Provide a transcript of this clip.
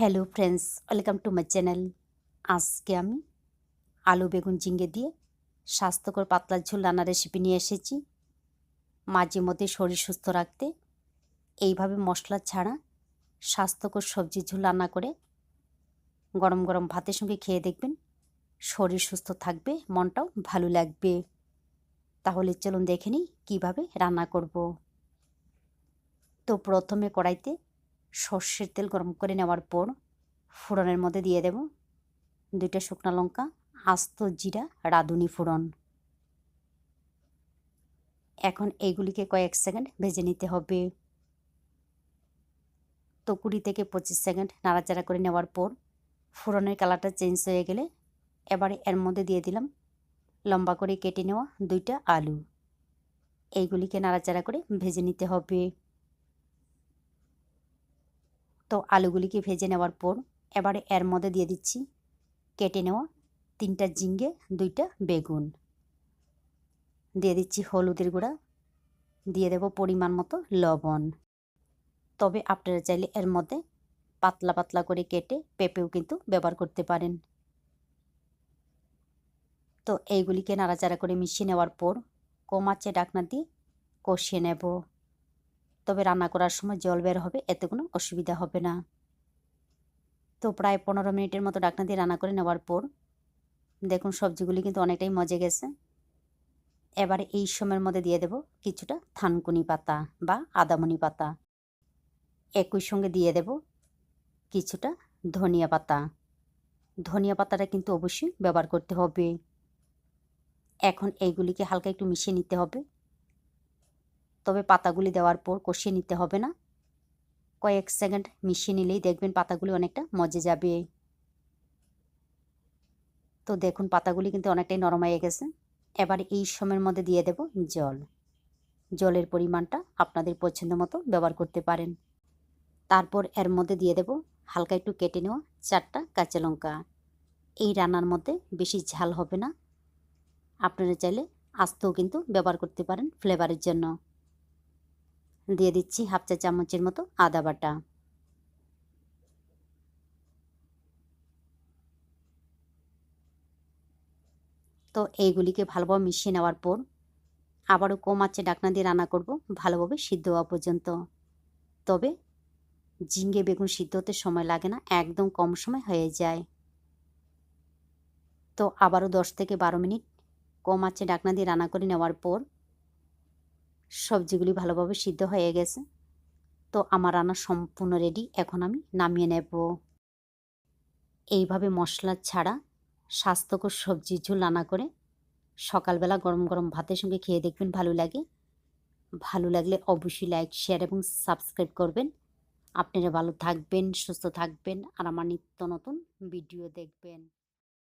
Hello friends welcome to my channel আজকে আমি আলু, বেগুন ঝিঙ্গে দিয়ে স্বাস্থ্যকর পাতলা ঝোল রান্নার রেসিপি নিয়ে এসেছি। মাঝে মধ্যে শরীর সুস্থ রাখতে এইভাবে মশলা ছাড়া স্বাস্থ্যকর সবজি ঝোল রান্না করে গরম গরম ভাতের সঙ্গে খেয়ে দেখবেন শরীর সুস্থ থাকবে, মনটাও ভালো লাগবে। তাহলে চলুন দেখে নিই কীভাবে রান্না করব। তো প্রথমে কড়াইতে সর্ষের তেল গরম করে নেওয়ার পর ফোড়নের মধ্যে দিয়ে দেব দুইটা শুকনো লঙ্কা, আস্ত জিরা, রাঁধুনি ফোড়ন। এখন এইগুলিকে কয়েক সেকেন্ড ভেজে নিতে হবে। তো কুড়ি থেকে পঁচিশ সেকেন্ড নাড়াচাড়া করে নেওয়ার পর ফোড়নের কালারটা চেঞ্জ হয়ে গেলে এবারে এর মধ্যে দিয়ে দিলাম লম্বা করে কেটে নেওয়া দুইটা আলু। এইগুলিকে নাড়াচাড়া করে ভেজে নিতে হবে। তো আলুগুলিকে ভেজে নেওয়ার পর এবারে এর মধ্যে দিয়ে দিচ্ছি কেটে নেওয়া তিনটা ঝিঙ্গে দুইটা বেগুন। দিয়ে দিচ্ছি হলুদের গুঁড়া, দিয়ে দেব পরিমাণ মতো লবণ। তবে আপনারা চাইলে এর মধ্যে পাতলা পাতলা করে কেটে পেঁপেও কিন্তু ব্যবহার করতে পারেন। তো এইগুলিকে নাড়াচাড়া করে মিশিয়ে নেওয়ার পর কমাচ্ছে ডাকনা দিয়ে কষিয়ে নেব। তবে রান্না করার সময় জল বের হবে, এতে কোনো অসুবিধা হবে না। তো প্রায় পনেরো মিনিটের মতো ডাকনা দিয়ে রান্না করে নেওয়ার পর, দেখুন সবজিগুলি কিন্তু অনেকটাই মজে গেছে। এবারে এই সময়ের মধ্যে দিয়ে দেব কিছুটা থানকুনি পাতা বা আদামনি পাতা। একই সঙ্গে দিয়ে দেব কিছুটা ধনিয়া পাতা। ধনিয়া পাতাটা কিন্তু অবশ্যই ব্যবহার করতে হবে। এখন এইগুলিকে হালকা একটু মিশিয়ে নিতে হবে। তবে পাতাগুলি দেওয়ার পর কষিয়ে নিতে হবে না। কয়েক সেকেন্ড মিশিয়ে নিলেই দেখবেন পাতাগুলি অনেকটা মজে যাবে। তো দেখুন, পাতাগুলি কিন্তু অনেকটাই নরম হয়ে গেছে। এবার এই সময়ের মধ্যে দিয়ে দেব জল। জলের পরিমাণটা আপনাদের পছন্দ মতো ব্যবহার করতে পারেন। তারপর এর মধ্যে দিয়ে দেব হালকা একটু কেটে নেওয়া চারটা কাঁচা লঙ্কা। এই রান্নার মধ্যে বেশি ঝাল হবে না। আপনারা চাইলে আস্তেও কিন্তু ব্যবহার করতে পারেন ফ্লেভারের জন্য। দিয়ে দিচ্ছি হাফ চা চামচের মতো আদা বাটা। তো এইগুলিকে ভালোভাবে মিশিয়ে নেওয়ার পর আবারও কম আছে ডাকনা দিয়ে রান্না করব ভালোভাবে সিদ্ধ হওয়া পর্যন্ত। তবে ঝিঙ্গে বেগুন সিদ্ধ হতে সময় লাগে না, একদম কম সময় হয়ে যায়। তো আবারও দশ থেকে বারো মিনিট কম আছে ডাকনা দিয়ে রান্না করে নেওয়ার পর সবজিগুলি ভালোভাবে সিদ্ধ হয়ে গেছে। তো আমার রান্না সম্পূর্ণ রেডি এখন আমি নামিয়ে নেব। এইভাবে মশলা ছাড়া স্বাস্থ্যকর সবজির ঝোল রান্না করে সকালবেলা গরম গরম ভাতের সঙ্গে খেয়ে দেখবেন ভালো লাগে। ভালো লাগলে অবশ্যই লাইক শেয়ার এবং সাবস্ক্রাইব করবেন। আপনারা ভালো থাকবেন, সুস্থ থাকবেন আর আমার নিত্য নতুন ভিডিও দেখবেন।